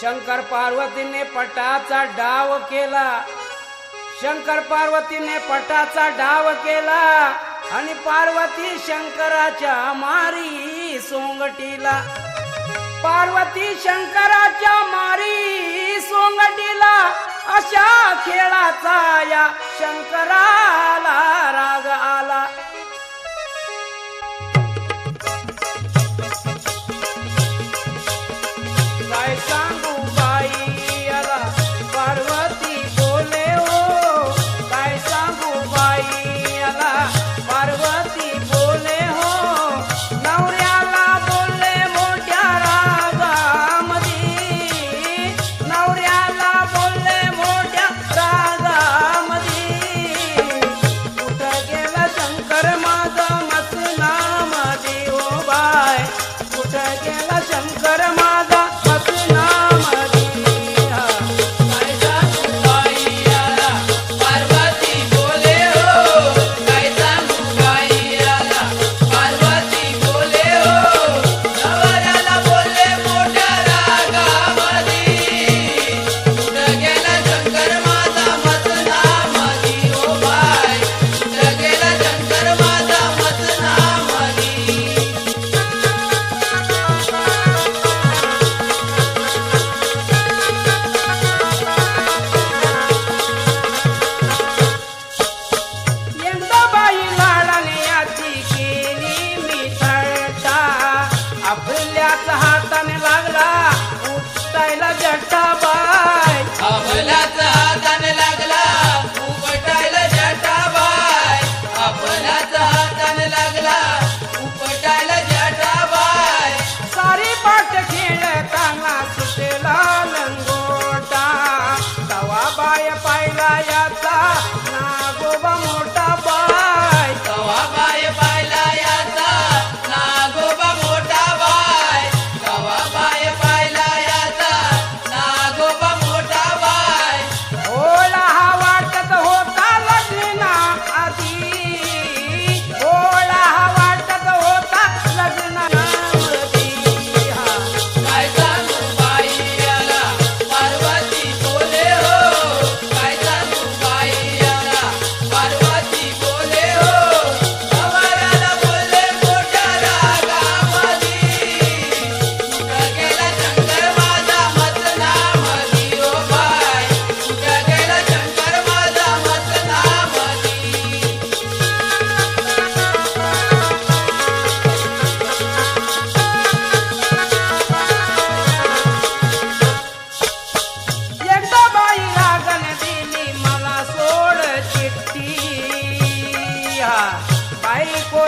शंकर पार्वतीने पटाचा डाव केला. शंकर पार्वतीने पटाचा डाव केला आणि पार्वती शंकराच्या मारी सोंगटीला. पार्वती शंकराच्या मारी सोंगटीला अशा खेळाचा या शंकराला శంకరమ?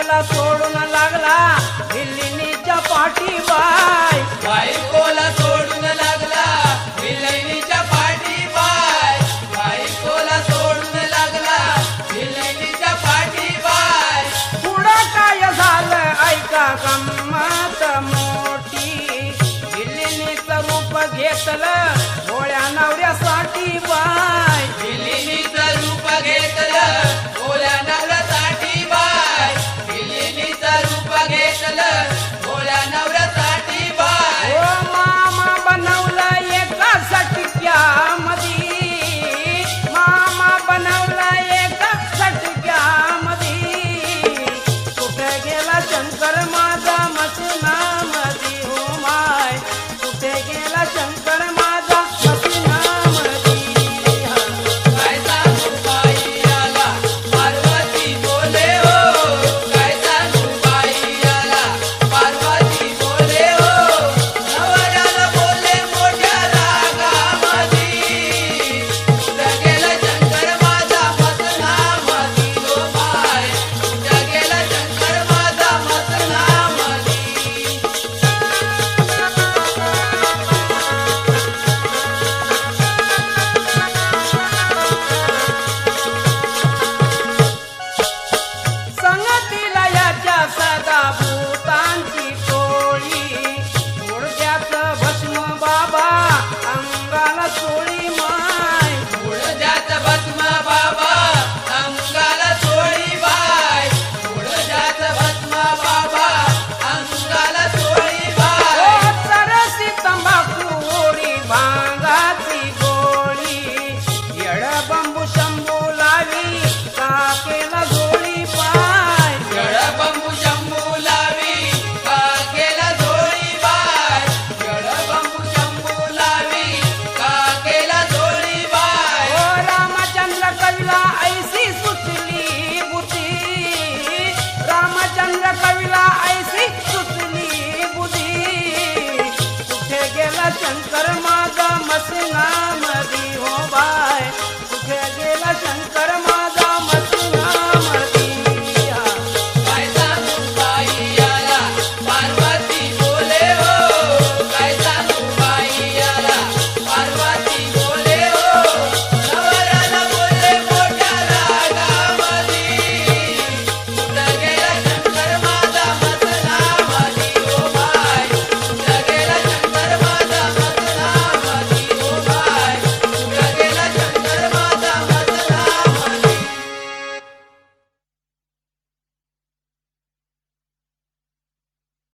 बायकोला सोडून लागला भिल्लीच्या पाठी बाय बायकोला सोडून लागला भिल्लीच्या पाठी बाय बायकोला सोडून लागला भिल्लीच्या पाठी बाय पुढं काय झालं? ऐका गमत मोठी. भिल्लीनीचं रूप घेतलं भोळ्या नवऱ्यासाठी बाय भिल्लीनीचं रूप घेतलं i'm so Sadab